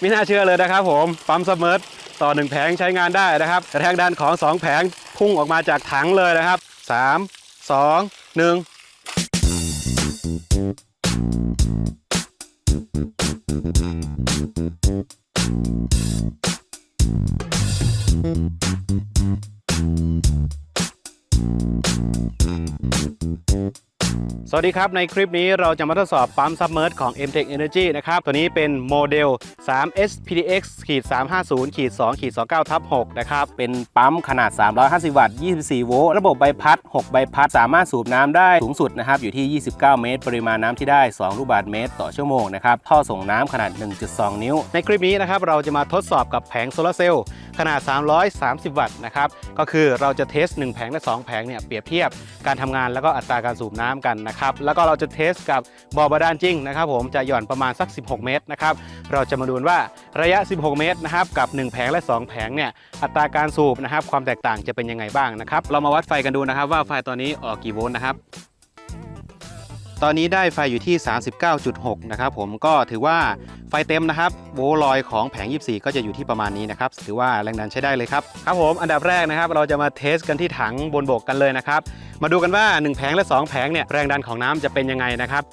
ไม่น่าเชื่อเลยนะครับผมปั๊มสมอร์ต่อ 1 แผงใช้งานได้นะครับกระแทกด้านของ 2 แผงพุ่งออกมาจากถังเลยนะครับ 3 2 1 สวัสดีครับ ในคลิปนี้เราจะมาทดสอบปั๊มซับเมอร์ของ MTech Energy นะครับ ตัวนี้เป็นโมเดล 3 SPDX ขีด350ขีด2ขีด29ทับ6นะครับ เป็นปั๊มขนาด 350 วัตต์ 24 โวลต์ ระบบใบพัด 6 ใบพัด สามารถสูบน้ำได้สูงสุดนะครับ อยู่ที่ 29 เมตร ปริมาณน้ำที่ได้ 2 ลูกบาศก์เมตร ต่อชั่วโมงนะครับ ท่อส่งน้ำขนาด 1.2 นิ้ว ในคลิปนี้นะครับ เราจะมาทดสอบกับแผงโซลาร์เซลล์ ขนาด 330 วัตต์นะครับ ก็คือเราจะเทส 1 แผงและ 2 แผงเนี่ยเปรียบเทียบการทำงานแล้วก็อัตราการสูบน้ำกันนะครับ แล้วก็เราจะเทสกับบ่อบาดาลจริงนะครับ ผมจะหย่อนประมาณสัก 16 เมตรนะครับ เราจะมาดูว่าระยะ 16 เมตรนะครับกับ 1 แผงและ 2 แผงเนี่ยอัตราการสูบนะครับความแตกต่างจะเป็นยังไงบ้างนะครับ เรามาวัดไฟกันดูนะครับ ว่าไฟตอนนี้ออกกี่โวลต์นะครับตอนนี้ได้ไฟอยู่ที่ 39.6 นะครับผมก็ถือว่า ไฟเต็มนะครับโวลลอยของแผง 24 ก็จะอยู่ที่ประมาณนี้นะครับถือว่าแรงดันใช้ได้เลยครับครับผมอันดับแรกนะครับ เราจะมาเทสกันที่ถังบนบกกันเลยนะครับ มาดูกันว่า 1 แผงและ 2 แผงเนี่ยแรงดันของน้ำจะเป็นยังไงนะครับ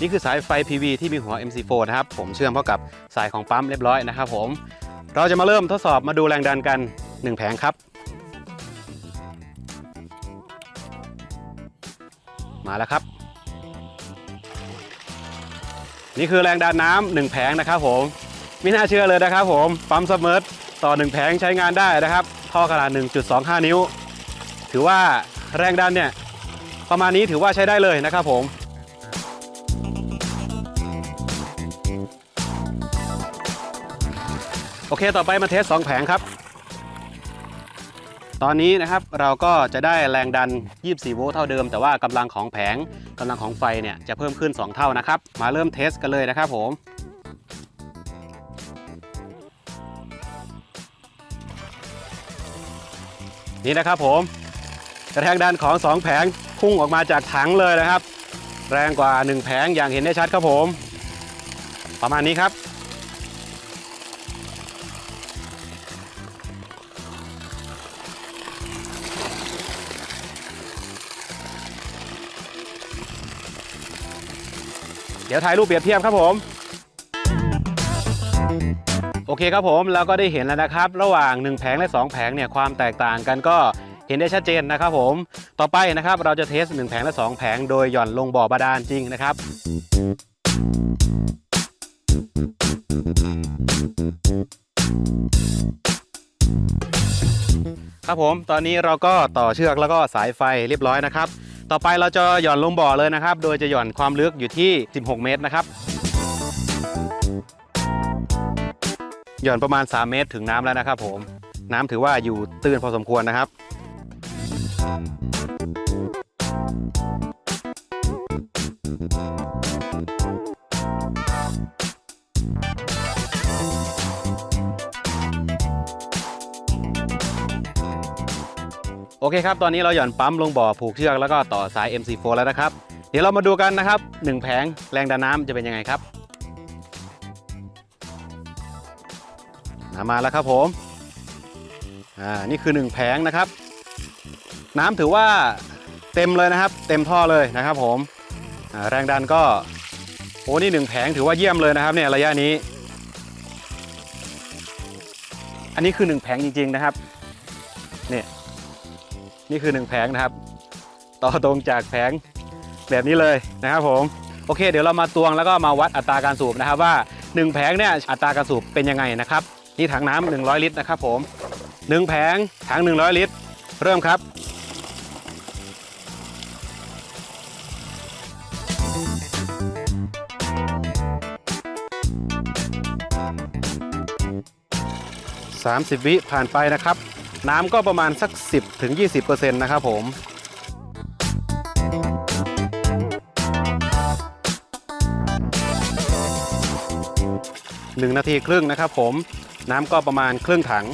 นี่คือสายไฟ PV ที่มีหัว MC4 นะครับ ผมเชื่อมเข้ากับสายของปั๊มเรียบร้อยนะครับผม เราจะมาเริ่มทดสอบมาดูแรงดันกัน 1 แผงครับ มาแล้วครับ นี่คือแรงดันน้ำหนึ่งแผงนะครับผมไม่น่าเชื่อเลยนะครับผมปั๊มซับเมอร์ทต่อ 1 แผงใช้งานได้นะครับ ท่อขนาด 1.25 นิ้ว ถือว่าแรงดันเนี่ยประมาณนี้ถือว่าใช้ได้เลยนะครับผมโอเค ต่อไปมาเทส2แผงครับ ตอนนี้นะครับเราก็จะได้แรงดัน 24 โวลต์เท่าเดิม แต่ว่ากำลังของแผงกำลังของไฟเนี่ยจะเพิ่มขึ้น 2 เท่านะครับ มาเริ่มเทสกันเลยนะครับผมนี่นะครับผมแรงดันของ 2 แผงพุ่งออกมาจากถังเลยนะครับ แรงกว่า 1 แผงอย่างเห็นได้ชัดครับผม ประมาณนี้ครับ เดี๋ยวถ่ายรูปเปรียบเทียบครับผม โอเคครับผมเราก็ได้เห็นแล้วนะครับ ระหว่าง 1 แผงและ 2 แผงเนี่ยความแตกต่างกันก็เห็นได้ชัดเจนนะครับผม ต่อไปนะครับเราจะเทส 1 แผงและ 2 แผงโดยหย่อนลงบ่อบาดาลจริงนะครับ ครับผมตอนนี้เราก็ต่อเชือกแล้วก็สายไฟเรียบร้อยนะครับ ต่อไปเราจะหย่อนลงบ่อเลยนะครับ โดยจะหย่อนความลึกอยู่ที่ 16 เมตรนะครับ หย่อนประมาณ 3 เมตรถึงน้ำแล้วนะครับผม น้ำถือว่าอยู่ตื้นพอสมควรนะครับ โอเคครับ ตอนนี้เราหย่อนปั๊มลงบ่อผูกเชือกแล้วก็ต่อสาย MC4 แล้วนะครับ เดี๋ยวเรามาดูกันนะครับ 1 แผงแรงดันน้ำจะเป็นยังไงครับนามาแล้วครับผมอ่านี่คือ 1 แผงนะครับ น้ำถือว่าเต็มเลยนะครับ เต็มท่อเลยนะครับผมอ่าแรงดันก็โอ้นี่1แผงถือว่าเยี่ยมเลยนะครับเนี่ยระยะนี้ อันนี้คือ1แผงจริงๆนะครับเนี่ย นี่คือ 1 แผงนะครับ ต่อตรงจากแผงแบบนี้เลยนะครับผมโอเค เดี๋ยวเรามาตวงแล้วก็มาวัดอัตราการสูบนะครับว่า 1 แผงเนี่ยอัตราการสูบเป็นยังไงนะครับนี่ถังน้ำ100 ลิตรนะครับผม 1 แผงถัง 100 ลิตร เริ่มครับ30วิผ่านไปนะครับ น้ำก็ประมาณสัก 10ถึง20%นะครับผม1นาทีครึ่งนะครับผมน้ำก็ประมาณครึ่งถัง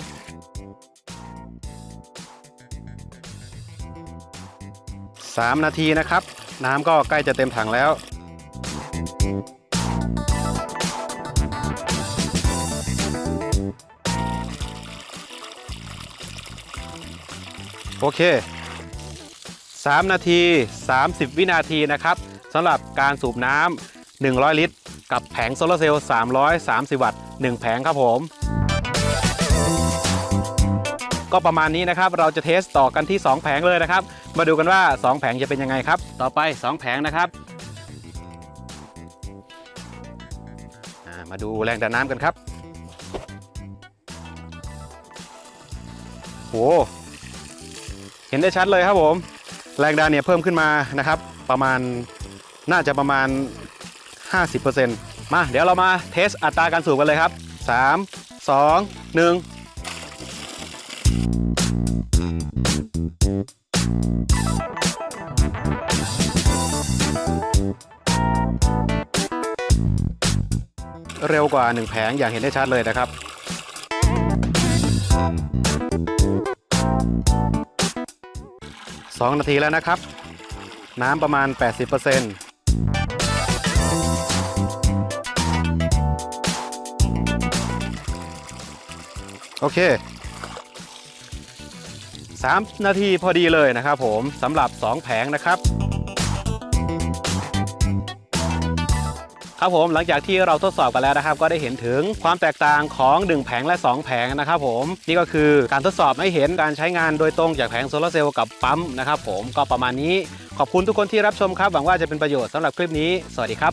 3 นาทีนะครับ น้ำก็ใกล้จะเต็มถังแล้ว โอเค 3 นาที 30 วินาทีนะครับสำหรับการสูบน้ำ100 ลิตร กับแผงโซลาร์เซลล์ 330 วัตต์ 1 แผงครับผม ก็ประมาณนี้นะครับ เราจะเทสต่อกันที่ 2 แผงเลยนะครับ มาดูกันว่า 2 แผงจะเป็นยังไงครับ ต่อไป 2 แผงนะครับ มาดูแรงดันน้ำกันครับโห ห็นได้ชัดเลยครับผม แรงดันเนี่ยเพิ่มขึ้นมานะครับ ประมาณน่าจะประมาณ 50%มาเดี๋ยวเรามาเทสอัตราการสูบกันเลยครับ 3 2 1เร็วกว่า 1 แผงอย่างเห็นได้ชัดเลยนะครับ 2 นาทีแล้วนะครับ น้ำประมาณ 80%โอเค 3 นาทีพอดีเลยนะครับผมสำหรับ 2 แผงนะครับ ครับผมหลังจากที่เราทดสอบกันแล้วนะครับ ก็ได้เห็นถึงความแตกต่างของ 1 แผงและ 2 แผงนะครับผมนี่ก็คือการทดสอบให้เห็นการใช้งานโดยตรงจากแผงโซลาร์เซลล์กับปั๊มนะครับผมก็ประมาณนี้ขอบคุณทุกคนที่รับชมครับหวังว่าจะเป็นประโยชน์สำหรับคลิปนี้ สวัสดีครับ